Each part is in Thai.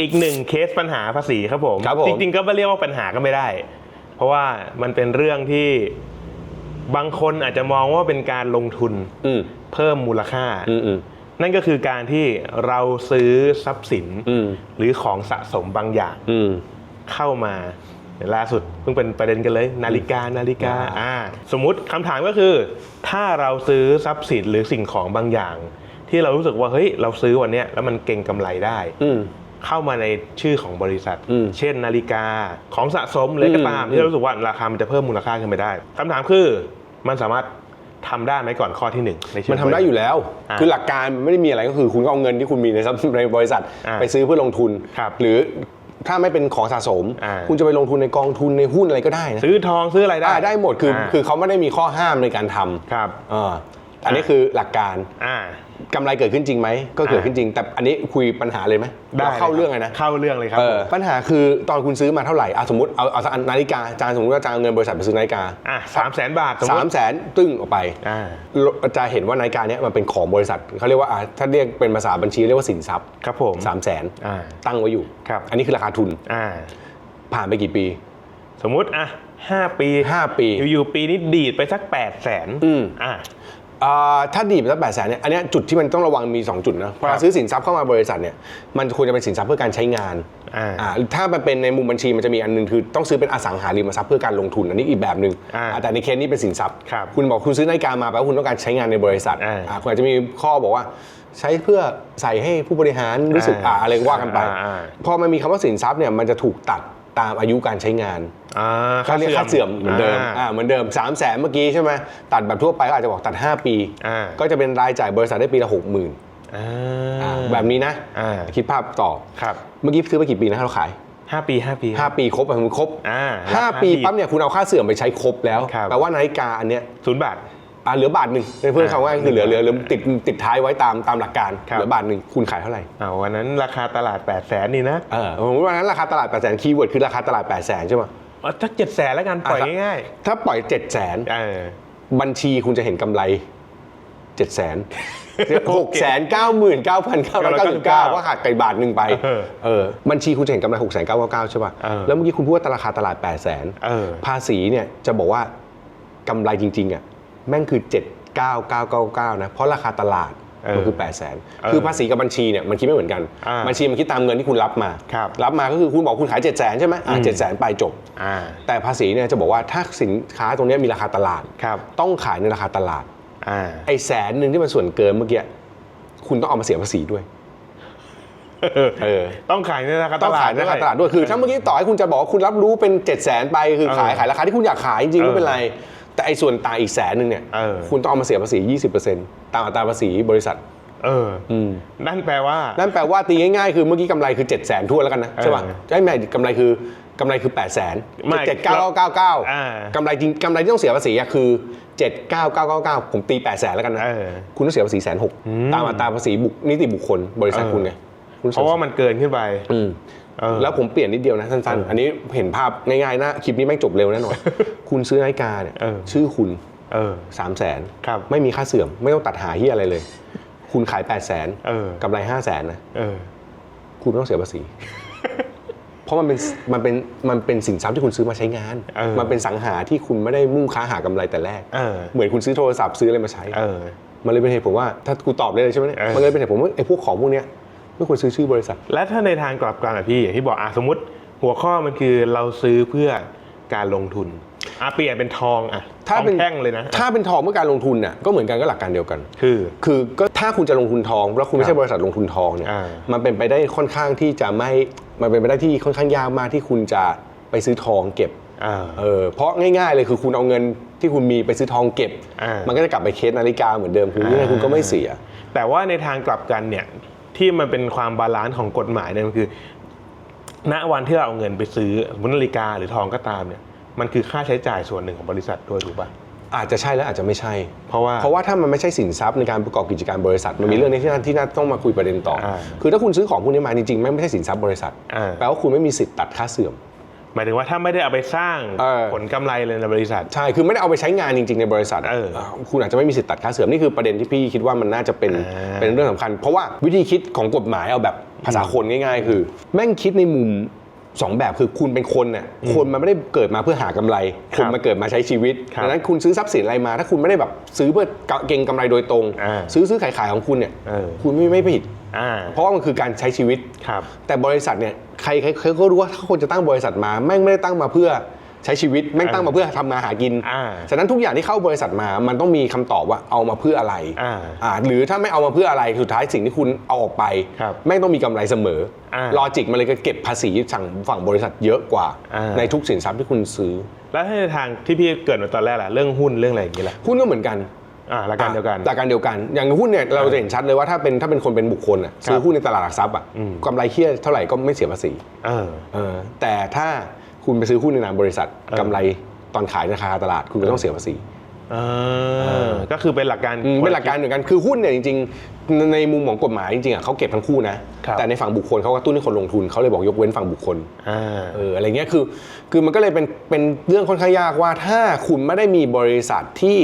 อีกหนึ่งเคสปัญหาภาษีครับผมครับผม จริงๆก็ไม่เรียกว่าปัญหาก็ไม่ได้ เพราะว่ามันเป็นเรื่องที่บางคนอาจจะมองว่าเป็นการลงทุนอืมเพิ่มมูลค่า อืมอืมนั่นก็คือการที่เราซื้อทรัพย์สิน อืมหรือของสะสมบางอย่างอืม เข้ามาเดี๋ยวล่าสุดเพิ่งเป็นประเด็นกันเลย นาฬิกานาฬิกาอ่าอ่าสมมุติคำถามก็คือ ถ้าเราซื้อทรัพย์สินหรือสิ่งของบางอย่าง ที่เรารู้สึกว่าเฮ้ยเราซื้อวันเนี้ยแล้วมันเก่งกำไรได้ อืม เข้ามาในชื่อของบริษัท อืม เช่นนาฬิกาของสะสมเลยก็ตามอืมที่เรารู้สึกว่าราคามันจะเพิ่มมูลค่าขึ้นไปได้คำถามคือมันสามารถทำได้ไหมก่อนข้อที่หนึ่งในเชิง มันทำได้อยู่แล้ว อ่าคือหลักการไม่ได้มีอะไรก็คือคุณก็เอาเงินที่คุณมีในทรัพย์ในบริษัทอ่าไปซื้อเพื่อลงทุน ครับหรือถ้าไม่เป็นของสะสม อ่า คุณจะไปลงทุนในกองทุนในหุ้นอะไรก็ได้นะซื้อทองซื้ออะไรได้อ่าได้หมดคืออาคือเขาไม่ได้มีข้อห้ามในการทครับำอ่า อันนี้คือหลักการอ่ากำไรเกิดขึ้นจริงไหมก็เกิดขึ้นจริง แต่อันนี้คุยปัญหาเลยไหมได้เข้าเรื่องเลยนะเข้าเรื่องเลยครับเออผมปัญหาคือตอนคุณซื้อมาเท่าไหร่อะสมมติเอาเอานาฬิกาอาจารย์สมมติว่าอาจารย์เอาเงินบริษัทไปซื้อนาฬิกาอะสามแสนบาทสมมสามติแสนตึ้งออกไปอ่าจะเห็นว่านาฬิกาเนี้ยมันเป็นของบริษัทเขาเรียกว่าอะถ้าเรียกเป็นภาษาบัญชีเรียกว่าสินทรัพย์ครับผมสามแสนอ่าตั้งไว้อยู่ครับอันนี้คือราคาทุนอ่าผ่านไปกี่ปี สมมุติอะห้าปี5ปี อยู่ๆปีนี้ดีดไปสักแปดแสนอืมอ่าอ่า ถ้าดีไปสักแปดแสนเนี่ยอันเนี้ยจุดที่มันต้องระวังมี 2 จุดนะพอเราซื้อสินทรัพย์เข้ามาบริษัทเนี่ยมันควรจะเป็นสินทรัพย์เพื่อการใช้งานอ่าอ่าถ้ามันเป็นในมุมบัญชีมันจะมีอันหนึงคือต้องซื้อเป็นอสังหาริมทรัพย์เพื่อการลงทุนอันนี้อีกแบบหนึ่งอ่าอ่าแต่ในเคสนี้เป็นสินทรัพย์ครับคุณบอกคุณซื้อนาฬิกามาแปลว่าคุณต้องการใช้งานในบริษัทอ่าอ่าคุณอาจจะมีข้อบอกว่าใช้เพื่อใส่ให้ผู้บริหารรู้สึกอ่าอ่าอะไรว่ากันไปอ่าอ่าพอมันมีคำว่าสินทรัพย์เนี่ยมันจะถูกตัด ตามอายุการใช้งานอ่าเขาเรียกค่าเสื่อมเหมือนเดิมอ่าอ่าเหมือนเดิม3ามแสนเมื่อกี้ใช่ไหมตัดแบบทั่วไปก็อาจจะบอกตัด 5 ปีอ่าก็จะเป็นรายจ่ายบริษัทได้ปีละหกหมื่นอ่าแบบนี้นะอ่าคิดภาพต่อครับเมื่อกี้ซื้อไปกี่ปีนะเราขายห้าปีห้าปี5ปีครบไปคุณครบอ่าห้าราคาปีดีปั๊บเนี่ยคุณเอาค่าเสื่อมไปใช้ครบแล้วครับแปลว่านาฬิกาอันเนี้ยศูนย์บาท อ่าเหลือบาทหนึ่งในเพื่อนอ่าคำว่าคือเหลือเหลือเหลือติดติดท้ายไว้ตามตามหลักการครับ เหลือบาทหนึ่งคุณขายเท่าไหร่อ่าวันนั้นราคาตลาด8ปดแสนนี่นะเออสมมติวันนั้นราคาตลาด8 0 0 0 0คีย์เวิร์ดคือราคาตลาด 8 0 0 0 0ใช่ไหม เอาสักเจ็ดแสนแล้วกันปล่อยอะง่ายถ้าปล่อย7 0 0 0 0 0 ๆเออ บัญชีคุณจะเห็นกำไรเจ็ดแสนหกแสนเก้าหมื่นเก้าพันเก้าร้อยเก้าสิบเก้าก็หักไก่บาทหนึ่งไปเออเออบัญชีคุณจะเห็นกำไรหกแสนเก้าเก้าเก้าใช่ป่ะ เออแล้วเมื่อกี้คุณพูดว่าราคาตลาดแปดแสนเออ ภาษีเนี่ยจะบอกว่ากำไรจริงๆอะ แม่งคือเจ็ดเก้าเก้าเก้าเก้านะ เพราะราคาตลาดเออมันคือแปดแสนเออคือภาษีกับบัญชีเนี่ยมันคิดไม่เหมือนกันอ่าบัญชีมันคิดตามเงินที่คุณรับมาครับรับมาก็คือคุณบอกคุณขายเจ็ดแสนใช่ไหมอ่าอืมเจ็ดแสนไปจบอ่าแต่ภาษีเนี่ยจะบอกว่าถ้าสินค้าตรงเนี้ยมีราคาตลาดครับต้องขายในราคาตลาดอ่าไอ้แสนหนึ่งที่มันส่วนเกินเมื่อกี้คุณต้องเอามาเสียภาษีด้วยเออต้องขายในราคาตต้องลาดขายในราคาตลาดด้วยคือถ้าเมื่อกี้ต่อให้คุณจะบอกว่าคุณรับรู้เป็น7จ็ดแสนไปคือขายเออขายราคาที่คุณอยากขายจริงๆเออไม่เป็นไร แต่ไอ้ส่วนต่างอีกแสนหนึ่งเนี่ยเออ คุณต้องเอามาเสียภาษี 20%ตามอัตราภาษีบริษัท เอออนั่นแปลว่า นั่นแปลว่าตีง่ายๆ คือเมื่อกี้กำไรคือ7จ็ดแสนทั่วนแล้วกันนะ ใช่ป่ะเออใช่ไหมกำไรคือกำไรคือ8ปดแสนไม่เจ็ดเก้าเก้าเก้าเก้าอ่ากำไรจริงกำไรที่ต้องเสียภาษีอะคือ 7 9 9 9 9 ผมตี8ปดแสนแล้วกันนะ เออคุณต้องเสียภาษีแสนหกตามอัตราภาษีบุคนิติบุคคลบริษัทเออ คุณไงคุณ เพราะว่ามันเกินขึ้นไปอืมเออแล้วผมเปลี่ยนนิดเดียวนะสั้นๆ อันนี้เห็นภาพง่ายๆนะคลิปนี้แม่งจบเร็วแน่นอนคุณซื้อนาฬิกาเนี่ยเออชื่อคุณเออ3 0 0แสนครับไม่มีค่าเสื่อม ไม่ต้องตัดหาที่อะไรเลย คุณขาย8 0 0แสนเออกำไร5 0 0แสนนะเออคุณไม่ต้องเสียภาษีเพราะมันเป็นมันเป็นมันเป็นสินทรัพย์ที่คุณซื้อมาใช้งานเออมันเป็นสังหาที่คุณไม่ได้มุ่งค้าหากำไรแต่แรกเออเหมือนคุณซื้อโทรศัพท์ซื้ออะไรมาใช้เออมันเลยเป็นเหตุผลว่าถ้ากูตอบได้เลยใช่ไหมเนี่ยเออมันเลยเป็นเหตุผลว่าไอ้พวกของพวกเนี้ย ไม่ควรซื้อชื่อบริษัท และถ้าในทางกลับกันอะพี่อย่างที่บอกอะสมมติหัวข้อมันคือเราซื้อเพื่อการลงทุนอะเปลี่ยนเป็นทองอะถ้าทองเป็นแท่งเลยนะ ถ้าเป็นทองเมื่อการลงทุนเนี่ยก็เหมือนกันก็หลักการเดียวกัน คือ คือก็ถ้าคุณจะลงทุนทองแล้วคุณไม่ใช่บริษัทลงทุนทองเนี่ยอ่ามันเป็นไปได้ค่อนข้างที่จะไม่มันเป็นไปได้ที่ค่อนข้างยากมากที่คุณจะไปซื้อทองเก็บอ่าเออเพราะง่ายๆเลยคือคุณเอาเงินที่คุณมีไปซื้อทองเก็บอ่ามัมันก็จะกลับไปเคสนาฬิกาเหมือนเดิมคุณยังไงคุณก็ไม่เสีย แต่ว่าในทางกลับกันเนี่ย ที่มันเป็นความบาลานซ์ของกฎหมายเนี่ยมันคือ ณวันที่เราเอาเงินไปซื้อสมมุตินาฬิกาหรือทองก็ตามเนี่ยมันคือค่าใช้จ่ายส่วนหนึ่งของบริษัทด้วยถูกป่ะอาจจะใช่และอาจจะไม่ใช่ เพราะว่าเพราะว่าถ้ามันไม่ใช่สินทรัพย์ในการประกอบกิจการบริษัท มันมีเรื่องนี้ที่น่าที่น่าต้องมาคุยประเด็นต่ออาคือถ้าคุณซื้อของพวกนี้มาจริงๆไม่ไม่ใช่สินทรัพย์บริษัทอ่าแปลว่าคุณไม่มีสิทธิ์ตัดค่าเสื่อม หมายถึงว่าถ้าไม่ได้เอาไปสร้างเออ ผลกำไรเลยในบริษัท ใช่ คือไม่ได้เอาไปใช้งานจริงๆในบริษัทอะเออคุณอาจจะไม่มีสิทธิ์ตัดค่าเสื่อม นี่คือประเด็นที่พี่คิดว่ามันน่าจะเป็นอ่า เป็นเรื่องสำคัญ เพราะว่าวิธีคิดของกฎหมายเอาแบบภาษาคนง่าย ๆ คือ แม่งคิดในมุม สองแบบคือคุณเป็นคนเนี่ยคนมันไม่ได้เกิดมาเพื่อหากำไรครัคบนมาเกิดมาใช้ชีวิตครับดังนั้นคุณซื้อทรัพย์สินอะไรมา ถ้าคุณไม่ได้แบบซื้อเพื่อเก็งกำไรโดยตรงอ่าซื้อซื้อขายขายของคุณเนี่ยเออคุณไม่ไม่ผิดอ่าเพราะว่ามันคือการใช้ชีวิตครับแต่บริษัทเนี่ยใครใครเขาก็รู้ว่าถ้าคนจะตั้งบริษัทมาแม่งไม่ได้ตั้งมาเพื่อ ใช้ชีวิตแม่งตั้งมาเพื่อทำมาหากินอ่าฉะนั้นทุกอย่างที่เข้าบริษัทมา มันต้องมีคำตอบว่าเอามาเพื่ออะไรอ่าอ่าหรือถ้าไม่เอามาเพื่ออะไร สุดท้ายสิ่งที่คุณเอาออกไปครับแม่งต้องมีกำไรเสมออ่าลอจิกมันเลยก็เก็บภาษีสั่งฝั่งบริษัทเยอะกว่าอ่า ในทุกสินทรัพย์ที่คุณซื้อ แล้วถ้าในทางที่พี่เกริดมาตอนแรกล่ะเรื่องหุ้นเรื่องอะไรอย่างนี้แหละ หุ้นก็เหมือนกันอ่าหลักการเดียวกันหลักการเดียวกัน อย่างหุ้นเนี่ยเราจะเห็นชัดเลยว่าถ้าเป็นถ้าเป็นคนเป็นบุคคลอะซื้อหุ้นในตลาดหลักทรัพย์อะอืมกำไรเคี่ยเท่าไหร่ก็ไม่เสียภาษีเออเออแต่ถ้า คุณไปซื้อหุ้นในนามบริษัทเออกำไรตอนขายในราคาตลาดคุณก็ต้องเสียภาษีเออก็คือเป็นหลักการอืมเป็นหลักการเหมือนกันคือหุ้นเนี่ยจริงๆ ในมุมของกฎหมายจริงๆอะเขาเก็บทั้งคู่นะครับแต่ในฝั่งบุคคลเขากระตุ้นให้คนลงทุนเขาเลยบอกยกเว้นฝั่งบุคคลอ่าเอออะไรเงี้ยคือ คือมันก็เลยเป็นเป็นเรื่องค่อนข้างยากว่าถ้าคุณไม่ได้มีบริษัทที่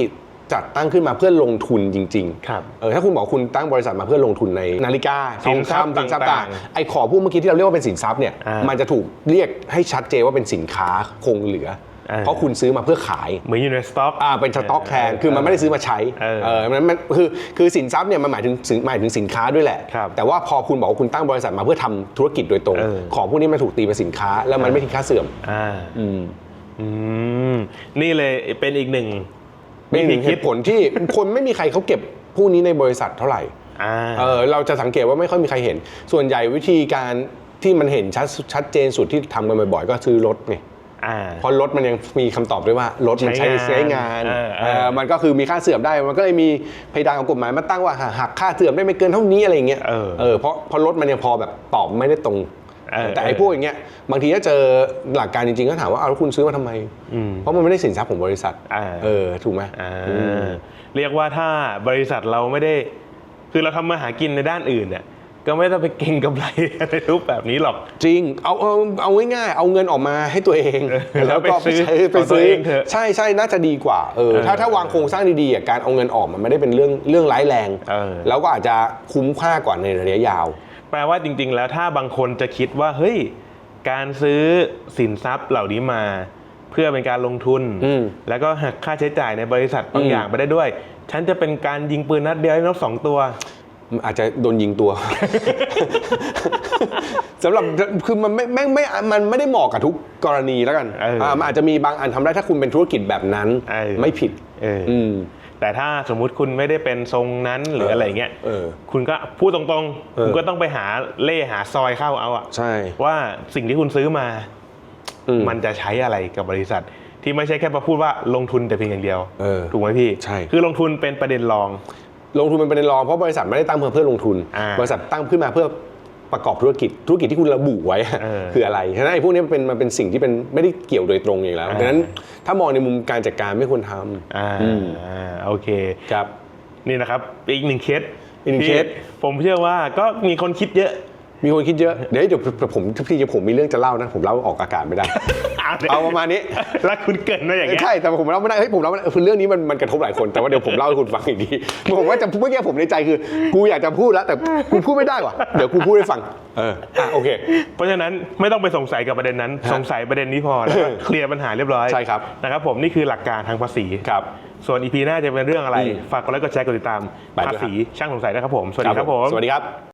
จัดตั้งขึ้นมาเพื่อลงทุนจริงๆครับเออถ้าคุณบอกคุณตั้งบริษัทมาเพื่อลงทุนในนาฬิกาทสิองนทรัพย์คำสินทรัพย์ต่าต่างงๆไอ้ขอพวกเมื่อกี้ที่เราเรียกว่าเป็นสินทรัพย์เนี่ยอ่ามัมันจะถูกเรียกให้ชัดเจนว่าเป็นสินค้าคงเหลืออ่าเพราะคุณซื้อมาเพื่อขาย เหมือนอยู่ในสต็อกอ่าเป็นสต็อกแทนคือมันไม่ได้ซื้อมาใช้เออเออมันมันคือคือสินทรัพย์เนี่ยมันหมายถึงสินหมายถึงสินค้าด้วยแหละครับแต่ว่าพอคุณบอกว่าคุณตั้งบริษัทมาเพื่อทำธุรกิจโดยตรงเออของพวกนี้มันถูกตีเป็นสินค้า แล้วมันไม่คิดค่าเสื่อมอ่าอืมอืมนี่เลยเป็นอีกหนึ่ง เป็นหนึ่งเหตุผลที่คนไม่มีใครเขาเก็บพวกนี้ในบริษัทเท่าไหร่อ่าเออเราจะสังเกตว่าไม่ค่อยมีใครเห็น ส่วนใหญ่วิธีการที่มันเห็นชัดชัดเจนสุดที่ทำกันบ่อยๆก็ซื้อรถไงอ่าเพราะรถมันยังมีคำตอบด้วยว่ารถมันใช้ใช้ใช้งานงานเออเออเออมันก็คือมีค่าเสื่อมได้ มันก็เลยมีเพดานของกฎหมายมาตั้งว่าหาหักค่าเสื่อมได้ไม่เกินเท่านี้อะไรอย่างเงี้ยเออเออเพราะเพราะรถมันยังพอแบบตอบไม่ได้ตรงเออ แต่ไอ้เออพวกอย่างเงี้ยบางทีถ้าเจอหลักการจริงๆก็ถามว่าเอาแล้วคุณซื้อมาทำไมอืมเพราะมันไม่ได้สินทรัพย์ของบริษัทอ่าเออถูกไหมอ่าอืมเรียกว่าถ้าบริษัทเราไม่ได้ คือเราทำมาหากินในด้านอื่นเนี่ยก็ไม่ต้องไปเก่งกำไรในรูปแบบนี้หรอก จริง เอาเอาเอาง่ายๆเอาเงินออกมาให้ตัวเอง แล้วไปซื้อใช้ไปของตัวซื้อเองเถอะใช่ใช่น่าจะดีกว่าเออเออถ้าถ้าวางโครงสร้างดีๆอะการเอาเงินออกมันไม่ได้เป็นเรื่องเรื่องร้ายแรงเออแล้วก็อาจจะคุ้มค่ากว่าในระยะยาว แปลว่าจริง ๆ แล้วถ้าบางคนจะคิดว่าเฮ้ยการซื้อสินทรัพย์เหล่านี้มา เพื่อเป็นการลงทุน อืม แล้วก็หักค่าใช้จ่ายในบริษัทบางอืมอย่างไปได้ด้วย ฉันจะเป็นการยิงปืนนัดเดียวให้นกสองตัวมันอาจจะโดนยิงตัว สำหรับคือมันไม่ไม่ไม่มันไม่ได้เหมาะกับทุกกรณีแล้วกันเอออ่ามันอาจจะมีบางอันทำได้ถ้าคุณเป็นธุรกิจแบบนั้น เออ ไม่ผิดเอออ อืม แต่ถ้าสมมุติคุณไม่ได้เป็นทรงนั้นหรืออะไรเงี้ยเออ คุณก็พูดตรงเอๆอคุณก็ต้องไปหาเล่หาซอยเข้าเอาอะใช่ ว่าสิ่งที่คุณซื้อมา อืมมันจะใช้อะไรกับบริษัท ที่ไม่ใช่แค่มาพูดว่าลงทุนแต่เพียงอย่างเดียวเออถูกไหมพี่ใช่ คือลงทุนเป็นประเด็นรอง ลงทุนเป็นประเด็นรองเพราะบริษัทไม่ได้ตั้งเพื่อเพื่อลงทุน อ่าบริษัทตั้งขึ้นมาเพื่อ ประกอบธุรกิจธุรกิจที่คุณระบุไว้เออคืออะไรฉะนั้นไอ้พวกนี้มันเป็นมันเป็นสิ่งที่เป็นไม่ได้เกี่ยวโดยตรงอย่างแล้วอ่าดังนั้นถ้ามองในมุมการจัดการไม่ควรทำอ่าอืมอ่าโอเคครับนี่นะครับอีกหนึ่งเคสอีกหนึ่งที่เคสผมเชื่อว่าก็มีคนคิดเยอะ มีคนคิดเยอะเดี๋ยวเดี๋ยวผมพี่จะผมมีเรื่องจะเล่านะ ผมเล่าออกอากาศไม่ได้ เอาประมาณนี้แล้วคุณเกิดมาอย่างเงี้ยใช่แต่ผมเล่าไม่ได้เฮ้ยผมเล่าไม่ได้คือเรื่องนี้มันมันกระทบหลายคนแต่ว่าเดี๋ยวผมเล่าให้คุณฟังอีกทีผมว่าจะเมื่อกี้ผมในใจคือ กูอยากจะพูดแล้วแต่กูพูดไม่ได้ว่ะเดี๋ยวกูพูดให้ฟังเอออะโอเค เพราะฉะนั้นไม่ต้องไปสงสัยกับประเด็นนั้นฮะสงสัยประเด็นนี้พอแล้วก็เคลียร์ปัญหาเรียบร้อยใช่ครับนะครับผมนี่คือหลักการทางภาษีครับส่วนอีพีหน้าจะเป็นเรื่องอะไรอืมฝากกดไลค์กดแชร์กดติดตามไปด้วยภาษีช่างสงสัยนะครับผม สวัสดีครับผม สวัสดีครับ